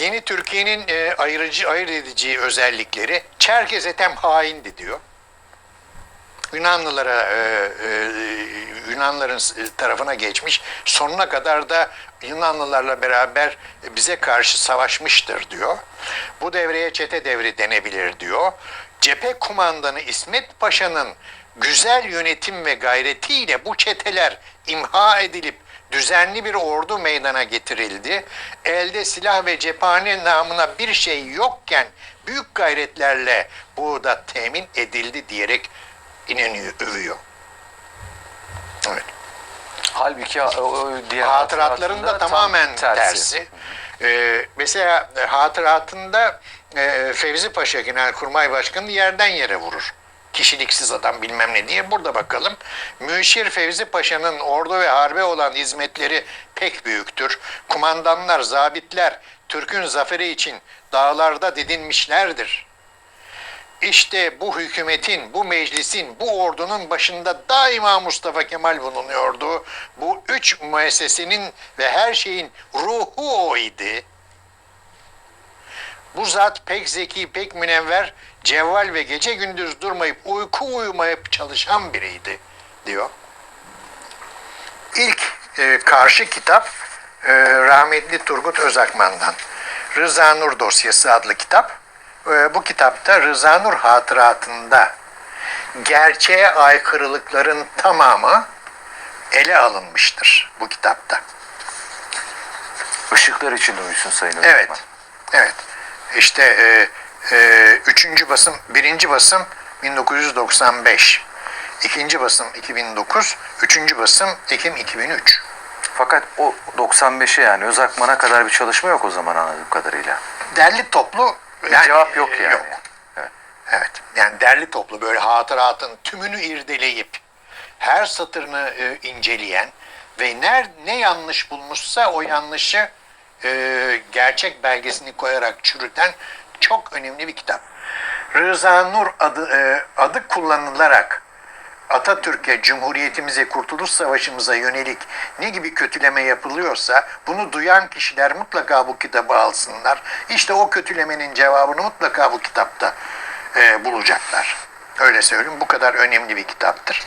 Yeni Türkiye'nin e, ayırıcı, ayırt edici özellikleri Çerkez etem haindi diyor. Yunanlılara e, e, Yunanların tarafına geçmiş. Sonuna kadar da Yunanlılarla beraber bize karşı savaşmıştır diyor. Bu devreye çete devri denebilir diyor. Cephe kumandanı İsmet Paşa'nın güzel yönetim ve gayretiyle bu çeteler imha edilip düzenli bir ordu meydana getirildi. Elde silah ve cephane namına bir şey yokken büyük gayretlerle bu da temin edildi diyerek inanıyor, övüyor. Evet. Halbuki o- o diğer Hatıratlarında hatıratında tam tamamen tersi. Ee, mesela e, hatıratında e, Fevzi Paşa Genelkurmay Başkanı yerden yere vurur. Kişiliksiz adam bilmem ne diye. Burada bakalım. Müşir Fevzi Paşa'nın ordu ve harbe olan hizmetleri pek büyüktür. Kumandanlar, zabitler Türk'ün zaferi için dağlarda didinmişlerdir. İşte bu hükümetin, bu meclisin, bu ordunun başında daima Mustafa Kemal bulunuyordu. Bu üç müessesenin ve her şeyin ruhu o idi. Bu zat pek zeki, pek münevver, cevval ve gece gündüz durmayıp uyku uyumayıp çalışan biriydi diyor. İlk e, karşı kitap e, rahmetli Turgut Özakman'dan. Rıza Nur dosyası adlı kitap. E, bu kitapta Rıza Nur hatıratında gerçeğe aykırılıkların tamamı ele alınmıştır bu kitapta. Işıklar için uyusun Sayın Evet. Öztürk. Evet. İşte e, e, üçüncü basım, birinci basım 1995. ikinci basım 2009, üçüncü basım Ekim 2003. Fakat o 95'e yani Özakman'a kadar bir çalışma yok o zaman anladığım kadarıyla. Derli toplu Bir cevap yok yani. Yok. Evet. Evet. Yani derli toplu böyle hatıratın tümünü irdeleyip her satırını e, inceleyen ve ner, ne yanlış bulmuşsa o yanlışı e, gerçek belgesini koyarak çürüten çok önemli bir kitap. Rıza Nur adı, e, adı kullanılarak Atatürk'e, Cumhuriyetimize, Kurtuluş Savaşımıza yönelik ne gibi kötüleme yapılıyorsa bunu duyan kişiler mutlaka bu kitabı alsınlar. İşte o kötülemenin cevabını mutlaka bu kitapta e, bulacaklar. Öyle söyleyeyim. Bu kadar önemli bir kitaptır.